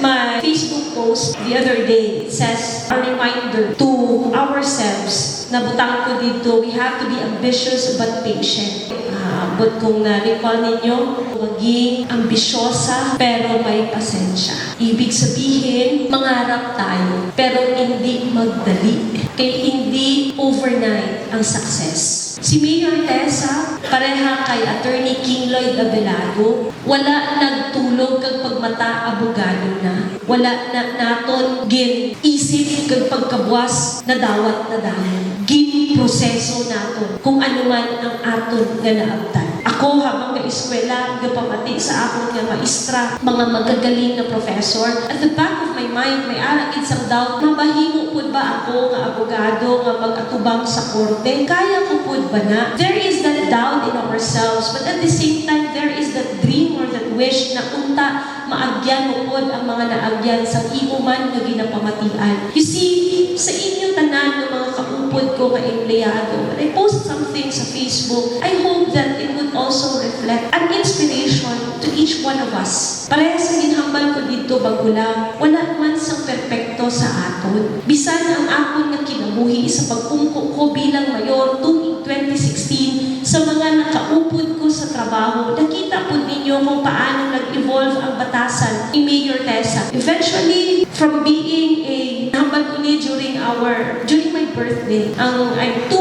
my Facebook post the other day. It says, a reminder to ourselves na butang ko dito, we have to be ambitious but patient. Ah, but kung na-recall ninyo, maging ambisyosa pero may pasensya. Ibig sabihin, mangarap tayo pero hindi magdali. Kaya hindi overnight ang success. Si Mayor Tessa, pareha kay Attorney King Lloyd Avelado, wala nagtulog kag pagmata abogado na. Wala na naton gin isip kag pagkabuas na dawat na dahon. Gin proseso naton kung ano man ang aton nga naabtan. Ako habang ka-eskwela, gapamati sa akong nga maestra, mga magagaling na professor, at the back of my mind, may aragid sa doubt, mabahimo po ba ako nga abogado nga mag-atubang sa korte? Kaya ko po ba na? There is that doubt in ourselves, but at the same time, there is that dream or that wish na unta maagyan mo po ang mga naagyan sa imo man nga ginapamatian. You see, sa inyo tanan ng mga kaupod ko nga empleyado, when I post something sa Facebook, I hope that it would also reflect an inspiration to each one of us. Parehas sa ginhambal ko dito bago lang, wala man sang perpekto sa aton. Bisan ang akon nga kinabuhi sa pagkungko ko bilang mayor tuwing 2016 sa mga nakaupod ko sa trabaho, nakita po ninyo kung paano nag-evolve ang batasan ni Mayor Tessa. Eventually, from being a hambal during our, during my birthday, ang I'm too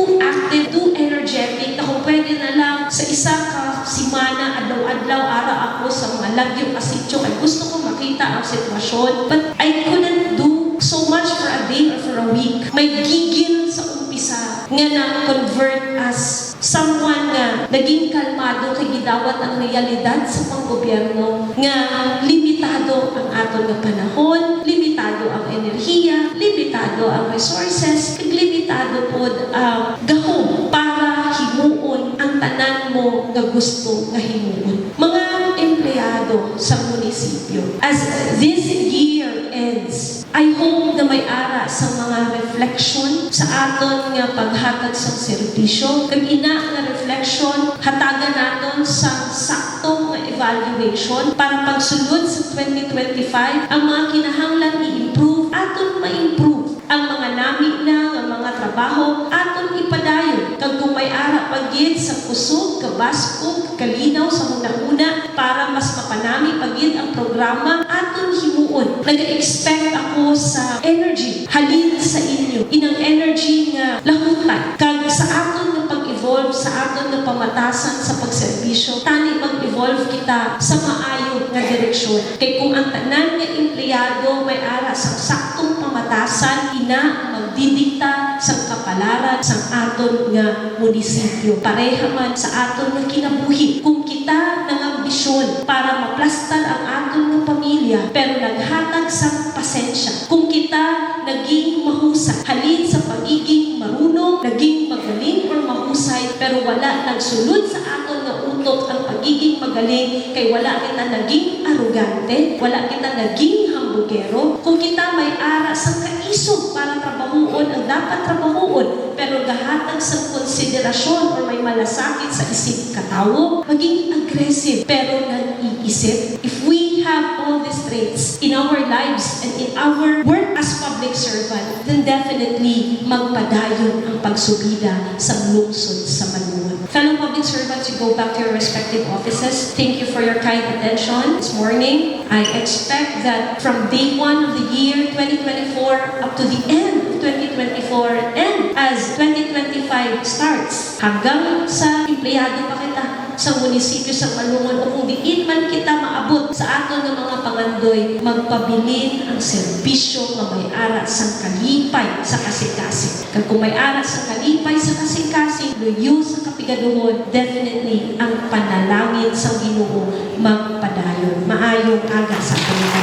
ka simana, adlaw-adlaw, ara ako sa mga lagyong asityo, ay gusto ko makita ang sitwasyon. But I couldn't do so much for a day or for a week. May gigil sa umpisa nga na-convert as someone nga naging kalmado kay gidawat ang realidad sa panggobyerno nga limitado ang aton nga panahon, limitado ang enerhiya, limitado ang resources, limitado pod ang gahom para himuon ang tanan mo nga gusto nga himuon. Mga empleyado sa munisipyo, as this year ends, I hope na may ara sa mga reflection sa aton nga paghatag sa serbisyo. Kag ina nga reflection, hatagan naton sa sakto nga evaluation para pagsulod sa 2025 ang mga kinahanglan i-improve aton ma-improve ang mga nami na nga mga trabaho aton ipadayon kag kung may ara pagid sa kusog kabaskog kalinaw sa una-una para mas mapanami pagid ang programa aton himuon. Nag-expect ako sa energy halin sa inyo inang energy nga lahutan. Kag sa aton nga pag-evolve sa aton nga pamatasan sa pagserbisyo tani mag-evolve kita sa maayo nga direksyon. Kay kung ang tanan nga empleyado may ara sa saktong pamatasan ina magdidikta kapalaran sa aton nga munisipyo. Pareha man sa aton nga kinabuhi. Kung kita nang ambisyon para maplastar ang aton nga pamilya pero naghatag sa pasensya. Kung kita naging mahusay halin sa pagiging marunong naging magaling or mahusay pero wala nagsulod sa aton nga utok ang pagiging magaling kay wala kita naging arugante wala kita naging hambugero kung kita may ara sa kaisog para trabahuon ang dapat trabahuon pero gahatag sa konsiderasyon or may malasakit sa isip katawo maging aggressive pero nag-iisip if we have all these traits in our lives and in our work as public servant then definitely magpadayon ang pagsubida sa lungsod sa maluwag. Fellow public servants you go back to your respective offices. Thank you for your kind attention this morning. I expect that from day one of the year 2024 up to the end of 2024 and as 2025 starts hanggang empleyado pa kita sa munisipyo sa Malungon o kung diin man kita maabot sa aton ng mga pangandoy magpabilin ang serbisyo nga may ara sa kalipay sa kasing-kasing. Kag kung may ara sa kalipay sa kasing-kasing, luyo sa kapigaduhon, definitely ang panalangin sa Ginoo magpadayon. Maayong aga sa aton